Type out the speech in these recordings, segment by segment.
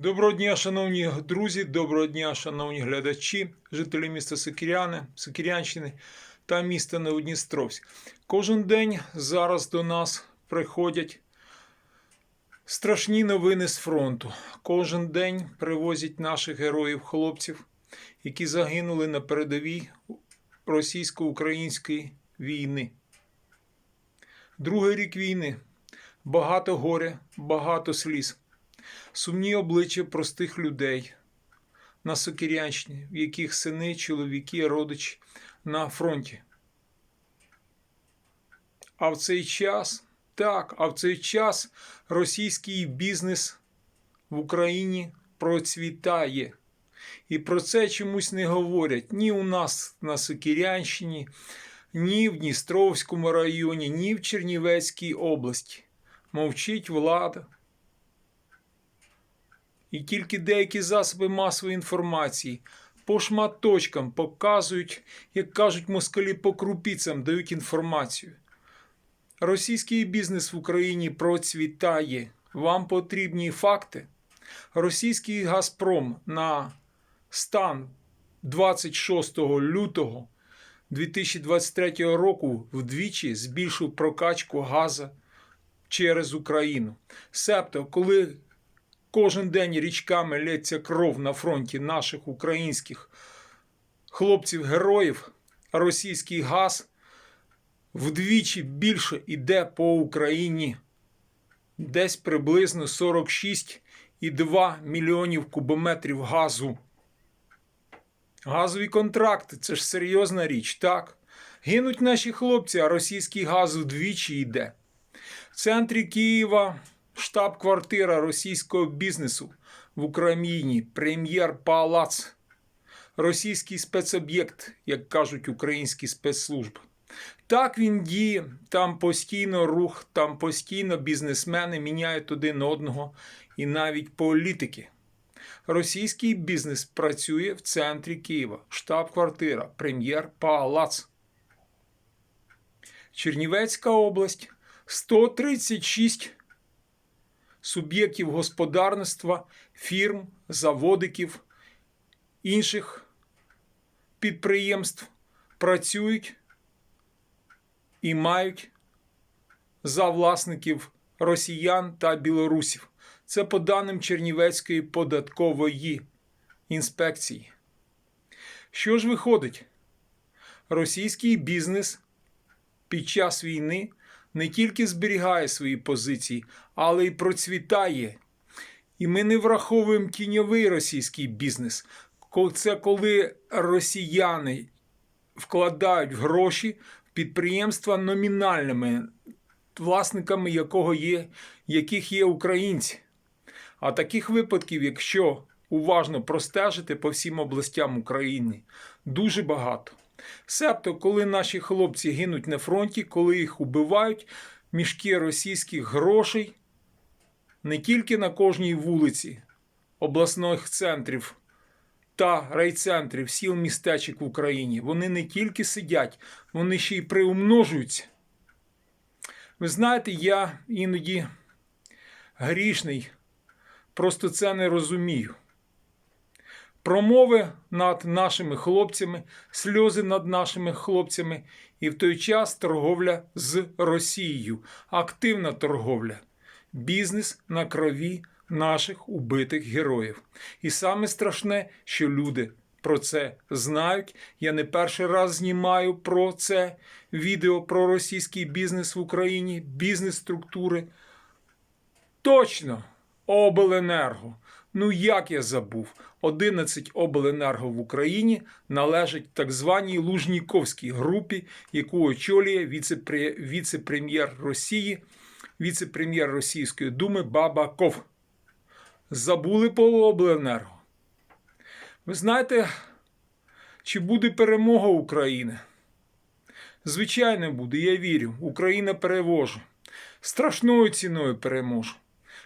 Доброго дня, шановні друзі, доброго дня, шановні глядачі, жителі міста Сокіряни, Сокірянщини та міста Новодністровськ. Кожен день зараз до нас приходять страшні новини з фронту. Кожен день привозять наших героїв-хлопців, які загинули на передовій російсько-української війни. Другий рік війни. Багато горя, багато сліз сумні обличчя простих людей на Сокирянщині, в яких сини, чоловіки, родичі на фронті. А в цей час, так, а в цей час російський бізнес в Україні процвітає. І про це чомусь не говорять ні у нас на Сокирянщині, ні в Дністровському районі, ні в Чернівецькій області. Мовчить влада. І тільки деякі засоби масової інформації по шматочкам показують, як кажуть москалі по крупіцям, дають інформацію. Російський бізнес в Україні процвітає. Вам потрібні факти. Російський Газпром на стан 26 лютого 2023 року вдвічі збільшив прокачку газу через Україну. Себто, коли Кожен день річками лється кров на фронті наших українських хлопців-героїв. Російський газ вдвічі більше йде по Україні. Десь приблизно 46,2 мільйонів кубометрів газу. Газові контракти це ж серйозна річ, так? Гинуть наші хлопці, а російський газ вдвічі йде. В центрі Києва штаб-квартира російського бізнесу в Україні, прем'єр-палац, російський спецоб'єкт, як кажуть українські спецслужби. Так він діє, там постійно рух, там постійно бізнесмени міняють один одного і навіть політики. Російський бізнес працює в центрі Києва, штаб-квартира, прем'єр-палац. Чернівецька область 136 суб'єктів господарництва, фірм, заводиків, інших підприємств працюють і мають за власників росіян та білорусів. Це по даним Чернівецької податкової інспекції. Що ж виходить? Російський бізнес під час війни не тільки зберігає свої позиції, але й процвітає. І ми не враховуємо тіньовий російський бізнес. Це коли росіяни вкладають гроші в підприємства номінальними, власниками якого є, яких є українці. А таких випадків, якщо уважно простежити по всім областям України, дуже багато. Себто, коли наші хлопці гинуть на фронті, коли їх убивають, мішки російських грошей не тільки на кожній вулиці обласних центрів та райцентрів сіл містечок в Україні, вони не тільки сидять, вони ще й приумножуються. Ви знаєте, я іноді грішний, просто це не розумію. Промови над нашими хлопцями, сльози над нашими хлопцями, і в той час торговля з Росією, активна торговля, бізнес на крові наших убитих героїв. І саме страшне, що люди про це знають. Я не перший раз знімаю про це відео про російський бізнес в Україні, бізнес-структури. Точно, обленерго. Ну як я забув, 11 обленерго в Україні належить так званій Лужніковській групі, яку очолює віце-прем'єр Росії, віце-прем'єр Російської думи Бабаков. Забули по обленерго. Ви знаєте, чи буде перемога України? Звичайно, буде, я вірю. Україна переможе. Страшною ціною переможе.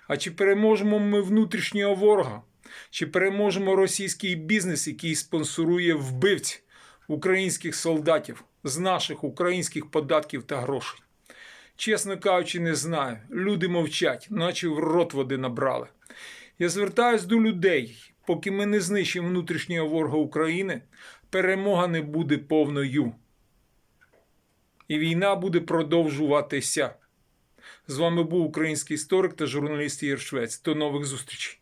А чи переможемо ми внутрішнього ворога? Чи переможемо російський бізнес, який спонсорує вбивць українських солдатів з наших українських податків та грошей? Чесно кажучи, не знаю. Люди мовчать, наче в рот води набрали. Я звертаюсь до людей, поки ми не знищимо внутрішнього ворога України, перемога не буде повною. І війна буде продовжуватися. З вами був український історик та журналіст Ігор Швець. До нових зустрічей.